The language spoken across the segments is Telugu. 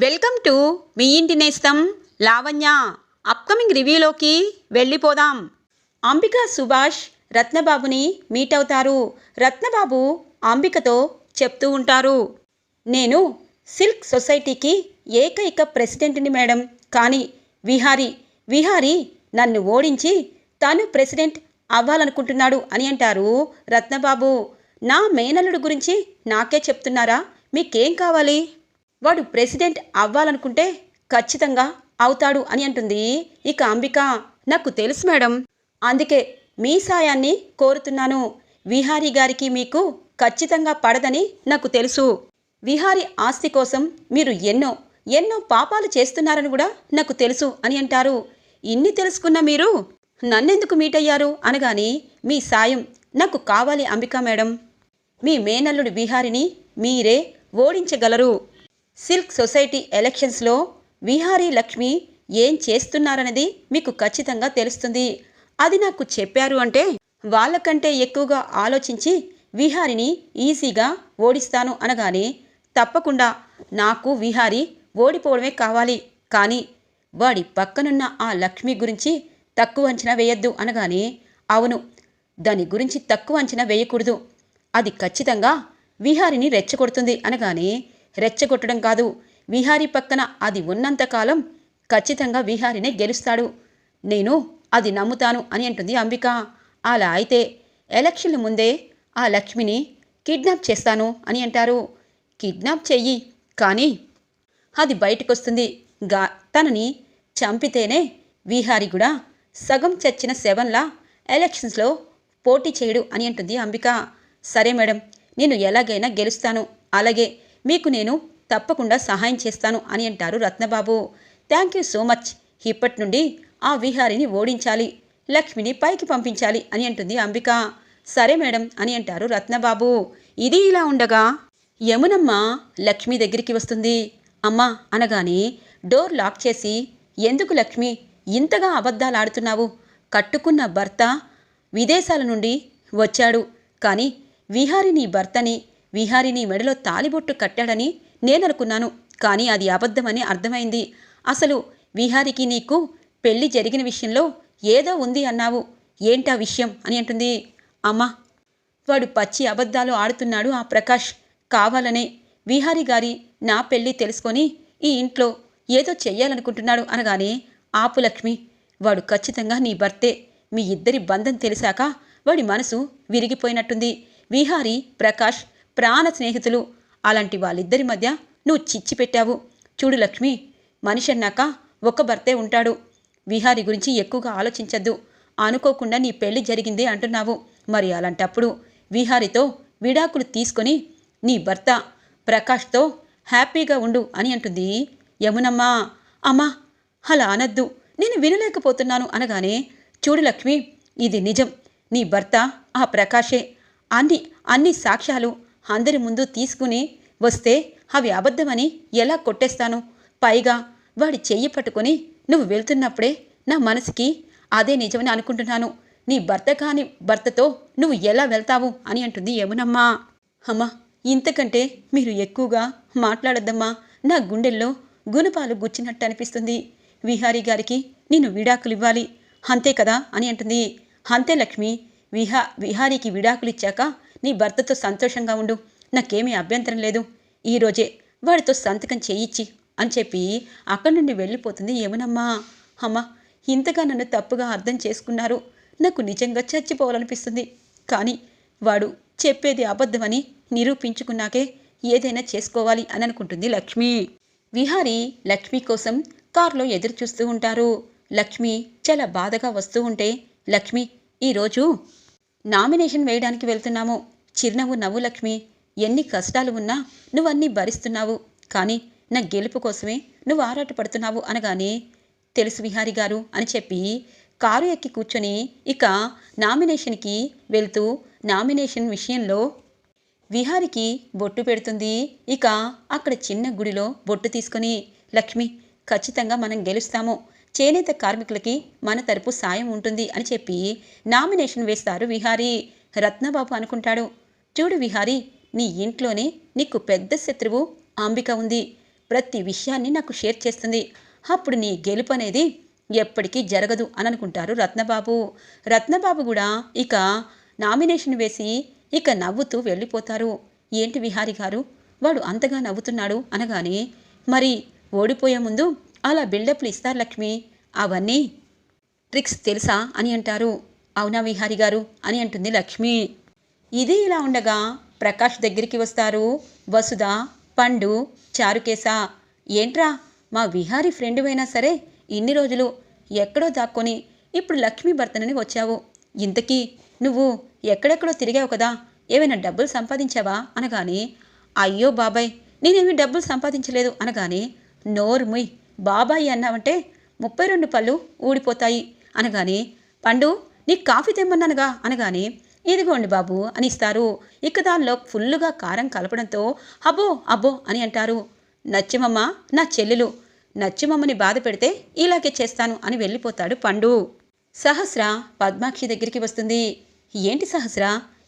వెల్కమ్ టు మీ ఇంటి నేస్తం లావణ్య. అప్కమింగ్ రివ్యూలోకి వెళ్ళిపోదాం. అంబిక సుభాష్ రత్నబాబుని మీట్ అవుతారు. రత్నబాబు అంబికతో చెప్తూ ఉంటారు. నేను సిల్క్ సొసైటీకి ఏకైక ప్రెసిడెంట్ని మేడం. కానీ విహారీ విహారీ నన్ను ఓడించి తను ప్రెసిడెంట్ అవ్వాలనుకుంటున్నాడు అని అంటారు రత్నబాబు. నా మేనల్లుడు గురించి నాకే చెప్తున్నారా? మీకేం కావాలి? వాడు ప్రెసిడెంట్ అవ్వాలనుకుంటే ఖచ్చితంగా అవుతాడు అని అంటుంది. ఇక అంబిక నాకు తెలుసు మేడం. అందుకే మీ సాయాన్ని కోరుతున్నాను. విహారీ గారికి మీకు ఖచ్చితంగా పడదని నాకు తెలుసు. విహారీ ఆస్తి కోసం మీరు ఎన్నో ఎన్నో పాపాలు చేస్తున్నారని కూడా నాకు తెలుసు అని అంటారు. ఇన్ని తెలుసుకున్న మీరు నన్నెందుకు మీట్ అయ్యారు? అనగాని మీ సాయం నాకు కావాలి అంబిక మేడం. మీ మేనల్లుడు విహారిని మీరే ఓడించగలరు. సిల్క్ సొసైటీ ఎలక్షన్స్లో విహారీ లక్ష్మి ఏం చేస్తున్నారనేది మీకు ఖచ్చితంగా తెలుస్తుంది. అది నాకు చెప్పారు అంటే వాళ్ళకంటే ఎక్కువగా ఆలోచించి విహారిని ఈజీగా ఓడిస్తాను అనగానే తప్పకుండా నాకు విహారీ ఓడిపోవడమే కావాలి. కానీ వాడి పక్కనున్న ఆ లక్ష్మి గురించి తక్కువ అంచనా వేయొద్దు అనగానే అవును దాని గురించి తక్కువ అంచనా వేయకూడదు. అది ఖచ్చితంగా విహారిని రెచ్చగొడుతుంది అనగానే రెచ్చగొట్టడం కాదు. విహారీ పక్కన అది ఉన్నంతకాలం ఖచ్చితంగా విహారినే గెలుస్తాడు. నేను అది నమ్ముతాను అని అంటుంది అంబిక. అలా అయితే ఎలక్షన్ల ముందే ఆ లక్ష్మిని కిడ్నాప్ చేస్తాను అని అంటారు. కిడ్నాప్ చెయ్యి కానీ అది బయటకొస్తుంది. గా తనని చంపితేనే విహారి కూడా సగం చచ్చిన సెవెన్లా ఎలక్షన్స్లో పోటీ చేయడు అని అంటుంది అంబిక. సరే మేడం నేను ఎలాగైనా గెలుస్తాను. అలాగే మీకు నేను తప్పకుండా సహాయం చేస్తాను అని అంటారు Ratnababu. Thank you so much. ఇప్పటి నుండి ఆ విహారిని ఓడించాలి. లక్ష్మిని పైకి పంపించాలి అని అంటుంది అంబిక. సరే మేడం అని అంటారు రత్నబాబు. ఇది ఇలా ఉండగా యమునమ్మ లక్ష్మి దగ్గరికి వస్తుంది. అమ్మా అనగానే డోర్ లాక్ చేసి ఎందుకు లక్ష్మి ఇంతగా అబద్ధాలు ఆడుతున్నావు కట్టుకున్న భర్త విదేశాల నుండి వచ్చాడు. కానీ విహారి నీ భర్తని విహారిని మెడలో తాలిబొట్టు కట్టాడని నేననుకున్నాను. కానీ అది అబద్ధమని అర్థమైంది. అసలు విహారికి నీకు పెళ్ళి జరిగిన విషయంలో ఏదో ఉంది అన్నావు. ఏంటా విషయం అని అంటుంది. అమ్మా! వాడు పచ్చి అబద్ధాలు ఆడుతున్నాడు ఆ ప్రకాష్. కావాలనే విహారి గారి నా పెళ్ళి తెలుసుకొని ఈ ఇంట్లో ఏదో చెయ్యాలనుకుంటున్నాడు అనగానే ఆపు లక్ష్మి వాడు ఖచ్చితంగా నీ భర్తే. మీ ఇద్దరి బంధం తెలిసాక వాడి మనసు విరిగిపోయినట్టుంది. విహారి ప్రకాష్ ప్రాణ స్నేహితులు. అలాంటి వాళ్ళిద్దరి మధ్య నువ్వు చిచ్చి పెట్టావు. చూడు లక్ష్మి మనిషి అన్నాక ఒక భర్తే ఉంటాడు. విహారి గురించి ఎక్కువగా ఆలోచించద్దు. అనుకోకుండా నీ పెళ్ళి జరిగింది అంటున్నావు. మరి అలాంటప్పుడు విహారితో విడాకులు తీసుకొని నీ భర్త ప్రకాష్తో హ్యాపీగా ఉండు అని అంటుంది. యమునమ్మా అమ్మా అలా అనద్దు. నేను వినలేకపోతున్నాను అనగానే చూడు లక్ష్మి ఇది నిజం. నీ భర్త ఆ ప్రకాశే అన్ని అన్ని సాక్ష్యాలు అందరి ముందు తీసుకుని వస్తే అవి అబద్ధమని ఎలా కొట్టేస్తాను? పైగా వాడి చెయ్యి పట్టుకొని నువ్వు వెళ్తున్నప్పుడే నా మనసుకి అదే నిజమని అనుకుంటున్నాను. నీ భర్త కాని భర్తతో నువ్వు ఎలా వెళ్తావు అని అంటుంది యమునమ్మా. అమ్మా ఇంతకంటే మీరు ఎక్కువగా మాట్లాడద్దమ్మా. నా గుండెల్లో గుణపాలు గుచ్చినట్టు అనిపిస్తుంది. విహారీ గారికి నేను విడాకులు ఇవ్వాలి అంతే కదా అని అంటుంది. అంతే లక్ష్మి. విహా విహారీకి విడాకులు ఇచ్చాక నీ భర్తతో సంతోషంగా ఉండు. నాకేమీ అభ్యంతరం లేదు. ఈరోజే వాడితో సంతకం చేయిచ్చి అని చెప్పి అక్కడి నుండి వెళ్ళిపోతుంది ఏమనమ్మా అమ్మా ఇంతగా నన్ను తప్పుగా అర్థం చేసుకున్నారు. నాకు నిజంగా చచ్చిపోవాలనిపిస్తుంది. కానీ వాడు చెప్పేది అబద్ధమని నిరూపించుకున్నాకే ఏదైనా చేసుకోవాలి అని అనుకుంటుంది లక్ష్మి. విహారి లక్ష్మి కోసం కారులో ఎదురు చూస్తూ ఉంటారు. లక్ష్మి చాలా బాధగా వస్తూ ఉంటే లక్ష్మి ఈరోజు నామినేషన్ వేయడానికి వెళ్తున్నాము. చిరునవ్వు నవ్వు లక్ష్మి ఎన్ని కష్టాలు ఉన్నా నువ్వన్నీ భరిస్తున్నావు. కానీ నా గెలుపు కోసమే నువ్వు ఆరాటపడుతున్నావు అనగానే తెలుసు విహారి గారు అని చెప్పి కారు ఎక్కి కూర్చొని ఇక నామినేషన్కి వెళ్తూ నామినేషన్ విషయంలో విహారికి బొట్టు పెడుతుంది. ఇక అక్కడ చిన్న గుడిలో బొట్టు తీసుకొని లక్ష్మి ఖచ్చితంగా మనం గెలుస్తాము. చేనేత కార్మికులకి మన తరపు సాయం ఉంటుంది అని చెప్పి నామినేషన్ వేస్తారు విహారీ. రత్నబాబు అనుకుంటాడు. చూడు విహారీ నీ ఇంట్లోనే నీకు పెద్ద శత్రువు అంబిక ఉంది. ప్రతి విషయాన్ని నాకు షేర్ చేస్తుంది. అప్పుడు నీ గెలుపు అనేది ఎప్పటికీ జరగదు అని అనుకుంటారు రత్నబాబు. రత్నబాబు కూడా ఇక నామినేషన్ వేసి ఇక నవ్వుతూ వెళ్ళిపోతారు. ఏంటి విహారి గారు? వాడు అంతగా నవ్వుతున్నాడు అనగానే మరి ఓడిపోయే ముందు అలా బిల్డప్లు ఇస్తారు లక్ష్మి. అవన్నీ ట్రిక్స్ తెలుసా అని అంటారు. అవునా విహారి గారు అని అంటుంది లక్ష్మి. ఇది ఇలా ఉండగా ప్రకాష్ దగ్గరికి వస్తారు. వసుధ పండు చారుకేశ. ఏంట్రా మా విహారీ ఫ్రెండ్ అయినా సరే ఇన్ని రోజులు ఎక్కడో దాక్కొని ఇప్పుడు లక్ష్మీ భర్తనని వచ్చావు. ఇంతకీ నువ్వు ఎక్కడెక్కడో తిరిగావు కదా ఏమైనా డబ్బులు సంపాదించావా? అనగానే అయ్యో బాబాయ్ నేనేమి డబ్బులు సంపాదించలేదు. అనగానే నోరు ముయ్ బాబాయ్ అన్నావంటే ముప్పై రెండు పళ్ళు ఊడిపోతాయి అనగానే పండు నీకు కాఫీ తెమ్మన్నానుగా అనగానే ఇదిగోండి బాబు అని ఇస్తారు. ఇక దానిలో ఫుల్లుగా కారం కలపడంతో అబ్బో అబ్బో అని అంటారు. నచ్చిమమ్మ నా చెల్లెలు నచ్చిమమ్మని బాధ పెడితే ఇలాగే చేస్తాను అని వెళ్ళిపోతాడు పండు. సహస్ర పద్మాక్షి దగ్గరికి వస్తుంది. ఏంటి సహస్ర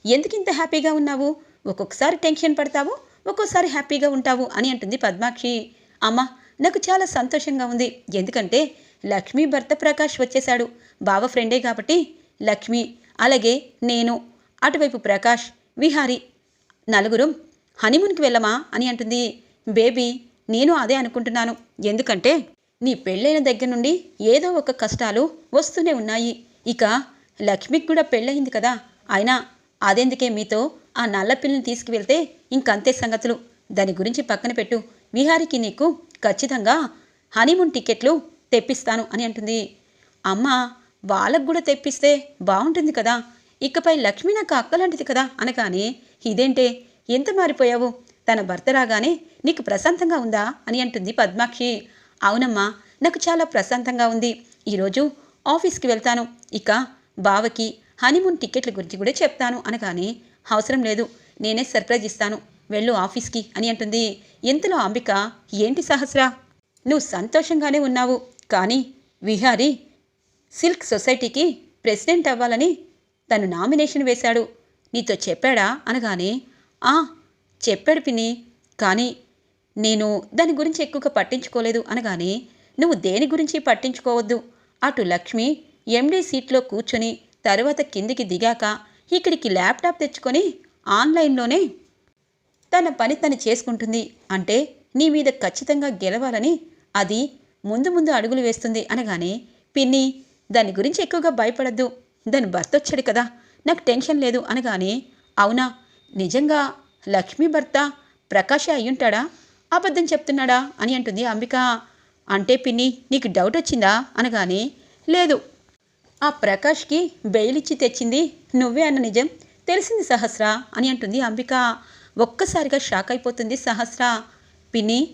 ఎందుకింత హ్యాపీగా ఉన్నావు? ఒక్కొక్కసారి టెన్షన్ పడతావు ఒక్కోసారి హ్యాపీగా ఉంటావు అని అంటుంది పద్మాక్షి. అమ్మ నాకు చాలా సంతోషంగా ఉంది. ఎందుకంటే లక్ష్మీ భర్త ప్రకాష్ వచ్చేశాడు. బావ ఫ్రెండే కాబట్టి లక్ష్మి అలాగే నేను అటువైపు ప్రకాష్ విహారి. నలుగురు హనీమూన్కి వెళ్ళమా? అని అంటుంది. బేబీ నేను అదే అనుకుంటున్నాను. ఎందుకంటే నీ పెళ్ళైన దగ్గర నుండి ఏదో ఒక కష్టాలు వస్తూనే ఉన్నాయి. ఇక లక్ష్మికి కూడా పెళ్ళయింది కదా. అయినా అదెందుకే మీతో ఆ నల్ల పిల్లని తీసుకువెళ్తే ఇంకంతే సంగతులు? దాని గురించి పక్కన పెట్టు. విహారికి నీకు ఖచ్చితంగా హనీమూన్ టికెట్లు తెప్పిస్తాను అని అంటుంది. అమ్మ వాళ్ళకు కూడా తెప్పిస్తే బాగుంటుంది కదా. ఇకపై లక్ష్మి నాకు అక్కలాంటిది కదా అనగానే ఇదేంటే ఎంత మారిపోయావు? తన భర్త రాగానే నీకు ప్రశాంతంగా ఉందా? అని అంటుంది పద్మాక్షి. అవునమ్మా నాకు చాలా ప్రశాంతంగా ఉంది. ఈరోజు ఆఫీస్కి వెళ్తాను. ఇక బావకి హనీమూన్ టికెట్ల గురించి కూడా చెప్తాను అనగానే అవసరం లేదు నేనే సర్ప్రైజ్ ఇస్తాను. వెళ్ళు ఆఫీస్కి అని అంటుంది. ఇంతలో అంబిక? ఏంటి సహస్రా? నువ్వు సంతోషంగానే ఉన్నావు. కానీ విహారీ సిల్క్ సొసైటీకి ప్రెసిడెంట్ అవ్వాలని తను నామినేషన్ వేశాడు. నీతో చెప్పాడా? అనగానే ఆ చెప్పాడు పిన్ని. కానీ నేను దాని గురించి ఎక్కువగా పట్టించుకోలేదు. అనగానే నువ్వు దేని గురించి పట్టించుకోవద్దు. అటు లక్ష్మి ఎండీ సీట్లో కూర్చొని తర్వాత కిందికి దిగాక ఇక్కడికి ల్యాప్టాప్ తెచ్చుకొని ఆన్లైన్లోనే తన పని తను చేసుకుంటుంది అంటే నీ మీద ఖచ్చితంగా గెలవాలని అది ముందు ముందు అడుగులు వేస్తుంది అనగానే పిన్ని దాని గురించి ఎక్కువగా భయపడద్దు. దాని భర్త వచ్చాడు కదా నాకు టెన్షన్ లేదు అనగానే అవునా? నిజంగా లక్ష్మీ భర్త ప్రకాశ అయ్యుంటాడా అబద్ధం చెప్తున్నాడా? అని అంటుంది అంబిక. అంటే పిన్ని నీకు డౌట్ వచ్చిందా? అనగానే లేదు. ఆ ప్రకాష్కి బెయిలిచ్చి తెచ్చింది నువ్వే అన్న నిజం. తెలిసింది సహస్ర అని అంటుంది అంబిక. ఒక్కసారిగా షాక్ అయిపోతుంది సహస్ర. పిన్ని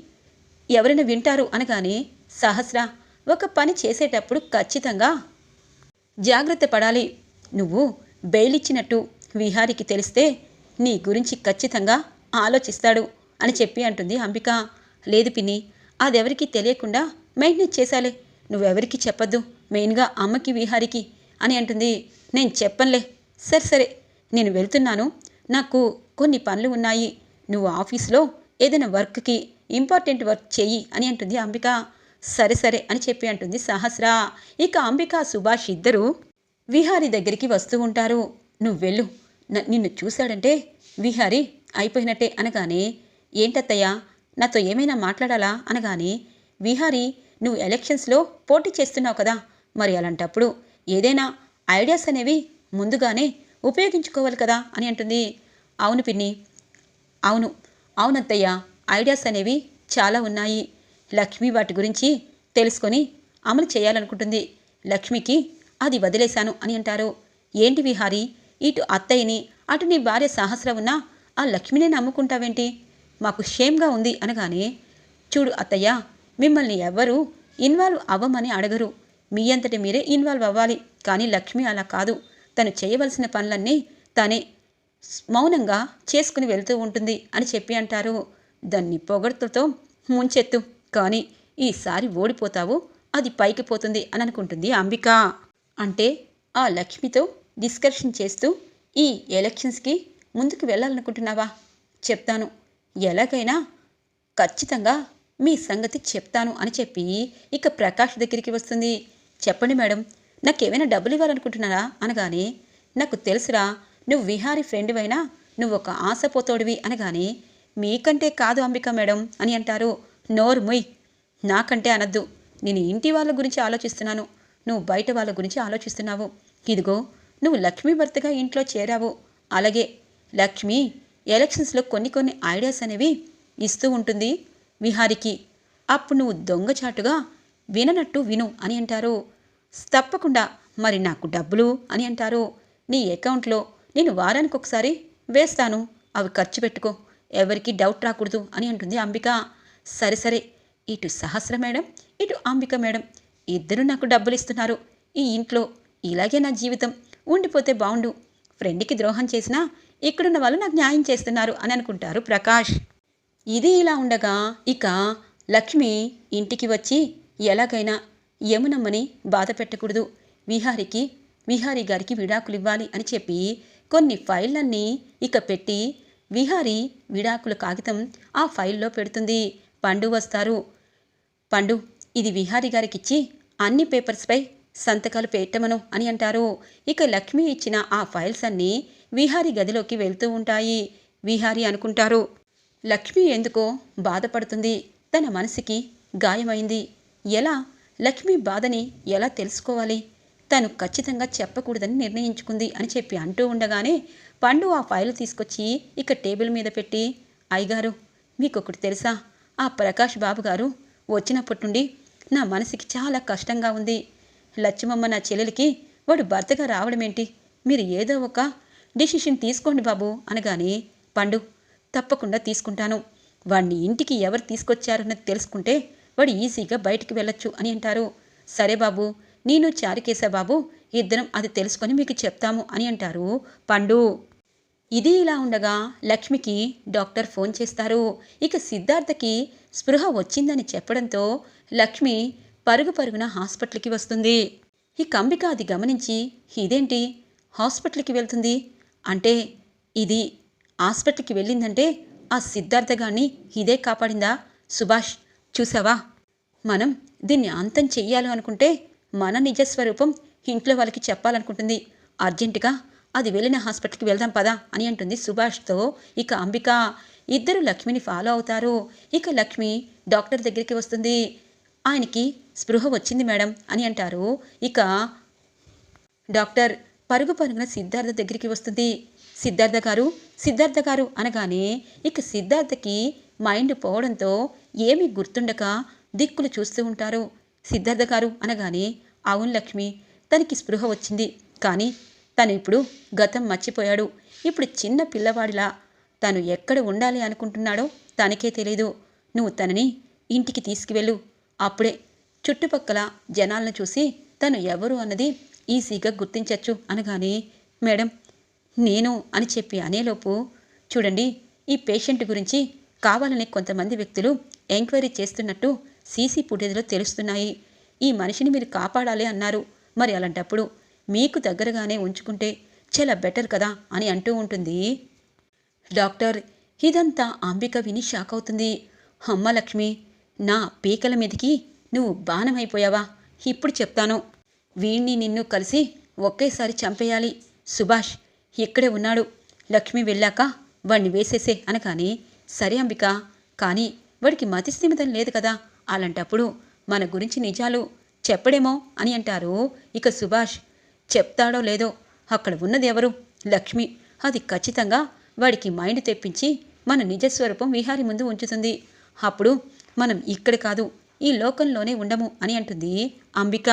ఎవరైనా వింటారు అనగానే సహస్ర ఒక పని చేసేటప్పుడు ఖచ్చితంగా జాగ్రత్త పడాలి. నువ్వు బెయిలిచ్చినట్టు విహారికి తెలిస్తే నీ గురించి ఖచ్చితంగా ఆలోచిస్తాడు అని చెప్పి అంటుంది అంబిక. లేదు పిన్ని అదెవరికి తెలియకుండా మెయింటెన్స్ చేశాలే. నువ్వెవరికి చెప్పొద్దు మెయిన్గా అమ్మకి విహారికి అని అంటుంది. నేను చెప్పనులే. సరే సరే నేను వెళ్తున్నాను. నాకు కొన్ని పనులు ఉన్నాయి. నువ్వు ఆఫీస్లో ఏదైనా వర్క్కి ఇంపార్టెంట్ వర్క్ చెయ్యి అని అంటుంది అంబిక. సరే సరే అని చెప్పి అంటుంది సహస్ర. ఇక అంబిక సుభాష్ ఇద్దరు విహారి దగ్గరికి వస్తూ ఉంటారు. నువ్వు వెళ్ళు. నిన్ను చూశాడంటే విహారి అయిపోయినట్టే అనగానే ఏంటత్తయ్యా నాతో ఏమైనా మాట్లాడాలా? అనగానే విహారి నువ్వు ఎలక్షన్స్లో పోటీ చేస్తున్నావు కదా. మరి అలాంటప్పుడు ఏదైనా ఐడియాస్ అనేవి ముందుగానే ఉపయోగించుకోవాలి కదా అని అంటుంది. అవును పిన్ని. అవును. అవునత్తయ్య ఐడియాస్ అనేవి చాలా ఉన్నాయి. లక్ష్మి వాటి గురించి తెలుసుకొని అమలు చేయాలనుకుంటుంది. లక్ష్మికి అది వదిలేశాను అని అంటారు. ఏంటి విహారి? ఇటు అత్తయ్యని అటు నీ భార్య సహస్ర ఉన్నా ఆ లక్ష్మినే నమ్ముకుంటావేంటి? మాకు షేమ్గా ఉంది అనగానే చూడు అత్తయ్య మిమ్మల్ని ఎవ్వరూ ఇన్వాల్వ్ అవ్వమని అడగరు. మీ అంతటి మీరే ఇన్వాల్వ్ అవ్వాలి. కానీ లక్ష్మి అలా కాదు. తను చేయవలసిన పనులన్నీ తనే మౌనంగా చేసుకుని వెళ్తూ ఉంటుంది అని చెప్పి అంటారు. దాన్ని పొగడ్తలతో ముంచెత్తు. కానీ ఈసారి ఓడిపోతావు అది పైకి పోతుంది అని అనుకుంటుంది అంబిక. అంటే ఆ లక్ష్మితో డిస్కషన్ చేస్తూ ఈ ఎలక్షన్స్కి ముందుకు వెళ్ళాలనుకుంటున్నావా? చెప్తాను. ఎలాగైనా ఖచ్చితంగా మీ సంగతి చెప్తాను అని చెప్పి ఇక ప్రకాష్ దగ్గరికి వస్తుంది. చెప్పండి మేడం నాకేమైనా డబ్బులు ఇవ్వాలనుకుంటున్నారా? అనగానే నాకు తెలుసురా నువ్వు విహారీ ఫ్రెండ్వైనా నువ్వు ఒక ఆశపోతోడివి అనగానే మీకంటే కాదు అంబిక మేడం అని అంటారు. నోరు ముయ్. నాకంటే అనద్దు. నేను ఇంటి వాళ్ళ గురించి ఆలోచిస్తున్నాను. నువ్వు బయట వాళ్ళ గురించి ఆలోచిస్తున్నావు. ఇదిగో నువ్వు లక్ష్మీ భర్తగా ఇంట్లో చేరావు. అలాగే లక్ష్మి ఎలక్షన్స్లో కొన్ని కొన్ని ఐడియాస్ అనేవి ఇస్తూ ఉంటుంది విహారికి. అప్పుడు నువ్వు దొంగచాటుగా విననట్టు విను అని అంటారు. తప్పకుండా మరి నాకు డబ్బులు అని అంటారు. నీ అకౌంట్లో నేను వారానికి ఒకసారి వేస్తాను. అవి ఖర్చు పెట్టుకో. ఎవరికి డౌట్ రాకూడదు అని అంటుంది అంబిక. సరే సరే. ఇటు సహస్ర మేడం ఇటు అంబిక మేడం. ఇద్దరు నాకు డబ్బులు ఇస్తున్నారు ఈ ఇంట్లో ఇలాగే నా జీవితం ఉండిపోతే బాగుండు ఫ్రెండ్కి ద్రోహం చేసినా ఇక్కడున్న వాళ్ళు నాకు న్యాయం చేస్తున్నారు అని అనుకుంటారు ప్రకాష్. ఇది ఇలా ఉండగా ఇక లక్ష్మి ఇంటికి వచ్చి ఎలాగైనా యమునమ్మని బాధ పెట్టకూడదు. విహారికి విహారీ గారికి విడాకులు ఇవ్వాలి అని చెప్పి కొన్ని ఫైళ్ళన్నీ ఇక పెట్టి విహారీ విడాకుల కాగితం ఆ ఫైల్లో పెడుతుంది. పండు వస్తారు. పండు ఇది విహారీ గారికిచ్చి అన్ని పేపర్స్పై సంతకాలు పెట్టమను అని అంటారు. ఇక లక్ష్మి ఇచ్చిన ఆ ఫైల్స్ అన్నీ విహారీ గదిలోకి వెళ్తూ ఉంటాయి. విహారీ అనుకుంటారు లక్ష్మి ఎందుకో బాధపడుతుంది. తన మనసుకి గాయమైంది. ఎలా? లక్ష్మి బాధని ఎలా తెలుసుకోవాలి? తను ఖచ్చితంగా చెప్పకూడదని నిర్ణయించుకుంది అని చెప్పి అంటూ ఉండగానే పండు ఆ ఫైల్ తీసుకొచ్చి ఇక టేబుల్ మీద పెట్టి అయ్యగారు మీకొకటి తెలుసా? ఆ ప్రకాష్ బాబు గారు వచ్చినప్పటి నుండి నా మనసుకి చాలా కష్టంగా ఉంది. లక్ష్మమ్మ నా చెల్లెలికి వాడు భర్తగా రావడమేంటి మీరు ఏదో ఒక డిసిషన్ తీసుకోండి బాబు అనగానే పండు తప్పకుండా తీసుకుంటాను. వాడిని ఇంటికి ఎవరు తీసుకొచ్చారన్నది తెలుసుకుంటే వాడు ఈజీగా బయటికి వెళ్ళొచ్చు అని అంటారు. సరే బాబు నేను చారుకేశ బాబు ఇద్దరం అది తెలుసుకొని మీకు చెప్తాము అని అంటారు పండు. ఇది ఇలా ఉండగా లక్ష్మికి డాక్టర్ ఫోన్ చేస్తారు. ఇక సిద్ధార్థకి స్పృహ వచ్చిందని చెప్పడంతో లక్ష్మి పరుగు పరుగున హాస్పిటల్కి వస్తుంది. ఈ కంబిక అది గమనించి ఇదేంటి? హాస్పిటల్కి వెళ్తుంది? అంటే ఇది హాస్పిటల్కి వెళ్ళిందంటే ఆ సిద్ధార్థ గాన్ని ఇదే కాపాడిందా? సుభాష్ చూసావా? మనం దీన్ని అంతం చెయ్యాలి అనుకుంటే మన నిజస్వరూపం ఇంట్లో వాళ్ళకి చెప్పాలనుకుంటుంది. అర్జెంటుగా అది వెళ్ళిన హాస్పిటల్కి వెళ్దాం పదా అని అంటుంది సుభాష్తో. ఇక అంబిక ఇద్దరు లక్ష్మిని ఫాలో అవుతారు. ఇక లక్ష్మి డాక్టర్ దగ్గరికి వస్తుంది. ఆయనకి స్పృహ వచ్చింది మేడం అని అంటారు. ఇక డాక్టర్ పరుగు పరుగున సిద్ధార్థ దగ్గరికి వస్తుంది. సిద్ధార్థ గారు సిద్ధార్థ గారు అనగానే ఇక సిద్ధార్థకి మైండ్ పోవడంతో ఏమీ గుర్తుండక దిక్కులు చూస్తూ ఉంటారు. సిద్ధార్థ గారు అనగానే అవును లక్ష్మి తనకి స్పృహ వచ్చింది. కానీ తను ఇప్పుడు గతం మర్చిపోయాడు. ఇప్పుడు చిన్న పిల్లవాడిలా. తను ఎక్కడ ఉండాలి అనుకుంటున్నాడో తనకే తెలీదు. నువ్వు తనని ఇంటికి తీసుకువెళ్ళు. అప్పుడే చుట్టుపక్కల జనాలను చూసి తను ఎవరు అన్నది ఈజీగా గుర్తించవచ్చు అనగానే మేడం నేను అని చెప్పి అనేలోపు చూడండి ఈ పేషెంట్ గురించి కావాలని కొంతమంది వ్యక్తులు ఎంక్వైరీ చేస్తున్నట్టు సీసీ ఫుటేజ్లో తెలుస్తున్నాయి. ఈ మనిషిని మీరు కాపాడాలి అన్నారు. మరి అలాంటప్పుడు మీకు దగ్గరగానే ఉంచుకుంటే చాలా బెటర్ కదా అని అంటూ ఉంటుంది. డాక్టర్ ఇదంతా అంబిక విని షాక్ అవుతుంది. అమ్మ లక్ష్మి నా పీకల మీదకి నువ్వు బాణమైపోయావా? ఇప్పుడు చెప్తాను. వీణ్ణి నిన్ను కలిసి ఒకేసారి చంపేయాలి. సుభాష్ ఇక్కడే ఉన్నాడు. లక్ష్మి వెళ్ళాక వాణ్ణి వేసేసే అనగానే సరే అంబిక కానీ వాడికి మతిస్థిమితం లేదు కదా. అలాంటప్పుడు మన గురించి నిజాలు చెప్పడేమో అని అంటారు. ఇక సుభాష్ చెప్తాడో లేదో? అక్కడ ఉన్నది ఎవరు? లక్ష్మి. అది ఖచ్చితంగా వాడికి మైండ్ తెప్పించి మన నిజస్వరూపం విహారి ముందు ఉంచుతుంది. అప్పుడు మనం ఇక్కడ కాదు ఈ లోకంలోనే ఉండము అని అంటుంది అంబిక.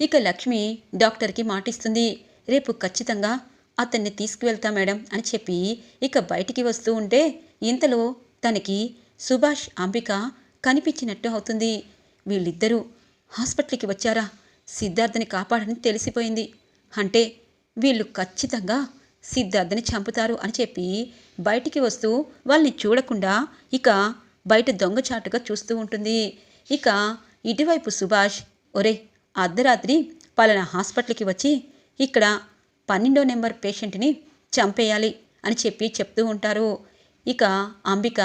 ఇక లక్ష్మి డాక్టర్కి మాటిస్తుంది. రేపు ఖచ్చితంగా అతన్ని తీసుకువెళ్తా మేడం అని చెప్పి ఇక బయటికి వస్తూ ఉంటే ఇంతలో తనకి సుభాష్ అంబిక కనిపించినట్టు అవుతుంది. వీళ్ళిద్దరూ హాస్పిటల్కి వచ్చారా? సిద్ధార్థని కాపాడని తెలిసిపోయింది. అంటే వీళ్ళు ఖచ్చితంగా సిద్ధార్థని చంపుతారు అని చెప్పి బయటికి వస్తూ వాళ్ళని చూడకుండా ఇక బయట దొంగచాటుగా చూస్తూ ఉంటుంది. ఇక ఇటువైపు సుభాష్ ఒరే అర్ధరాత్రి పలానా హాస్పిటల్కి వచ్చి ఇక్కడ పన్నెండో నెంబర్ పేషెంట్ని చంపేయాలి అని చెప్పి చెప్తూ ఉంటారు. ఇక అంబిక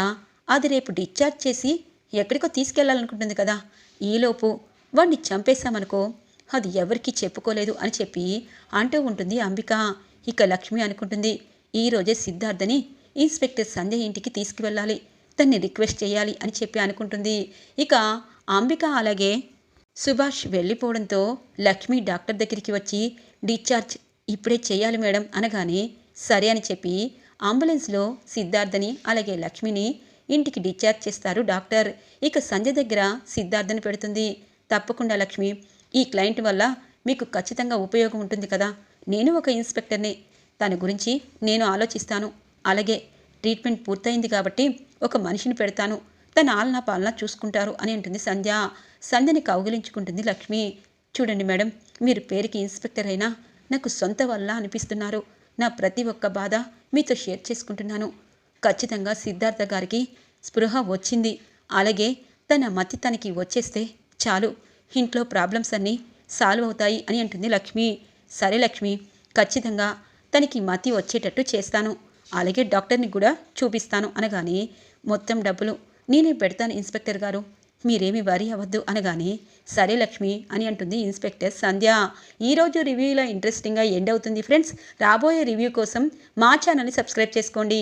అది రేపు డిశ్చార్జ్ చేసి ఎక్కడికో తీసుకెళ్ళాలనుకుంటుంది కదా. ఈలోపు వాడిని చంపేశామనుకో అది ఎవరికీ చెప్పుకోలేదు అని చెప్పి అంటూ ఉంటుంది అంబిక. ఇక లక్ష్మి అనుకుంటుంది ఈ రోజే సిద్ధార్థని ఇన్స్పెక్టర్ సంధ్య ఇంటికి తీసుకువెళ్ళాలి తన్ని రిక్వెస్ట్ చేయాలి అని చెప్పి అనుకుంటుంది. ఇక అంబిక అలాగే సుభాష్ వెళ్ళిపోవడంతో లక్ష్మి డాక్టర్ దగ్గరికి వచ్చి డిశ్చార్జ్ ఇప్పుడే చేయాలి మేడం అనగానే సరే అని చెప్పి అంబులెన్స్లో సిద్ధార్థని అలాగే లక్ష్మిని ఇంటికి డిశ్చార్జ్ చేస్తారు డాక్టర్. ఇక సంజయ్ దగ్గర సిద్ధార్థని పెడుతుంది. తప్పకుండా లక్ష్మి ఈ క్లయింట్ వల్ల మీకు ఖచ్చితంగా ఉపయోగం ఉంటుంది కదా. నేను ఒక ఇన్స్పెక్టర్ని. తన గురించి నేను ఆలోచిస్తాను. అలాగే ట్రీట్మెంట్ పూర్తయింది కాబట్టి ఒక మనిషిని పెడతాను. తన ఆలన పాలన చూసుకుంటారు అని అంటుంది సంధ్య. సంధ్యని కౌగిలించుకుంటుంది లక్ష్మి. చూడండి మేడం మీరు పేరుకి ఇన్స్పెక్టర్ అయినా నాకు సొంత వల్ల అనిపిస్తున్నారు. నా ప్రతి ఒక్క బాధ మీతో షేర్ చేసుకుంటున్నాను. ఖచ్చితంగా సిద్ధార్థ గారికి స్పృహ వచ్చింది. అలాగే తన మతి తనకి వచ్చేస్తే చాలు ఇంట్లో ప్రాబ్లమ్స్ అన్నీ సాల్వ్ అవుతాయి అని అంటుంది లక్ష్మి. సరే లక్ష్మి ఖచ్చితంగా తనకి మతి వచ్చేటట్టు చేస్తాను. అలాగే డాక్టర్ని కూడా చూపిస్తాను అనగానే మొత్తం డబ్బులు నేనే పెడతాను ఇన్స్పెక్టర్ గారు. మీరేమి వరి అవ్వద్దు అనగానే సరే లక్ష్మి అని అంటుంది ఇన్స్పెక్టర్ సంధ్య. ఈరోజు రివ్యూలో ఇంట్రెస్టింగ్గా ఎండ్ అవుతుంది ఫ్రెండ్స్. రాబోయే రివ్యూ కోసం మా ఛానల్ని సబ్స్క్రైబ్ చేసుకోండి.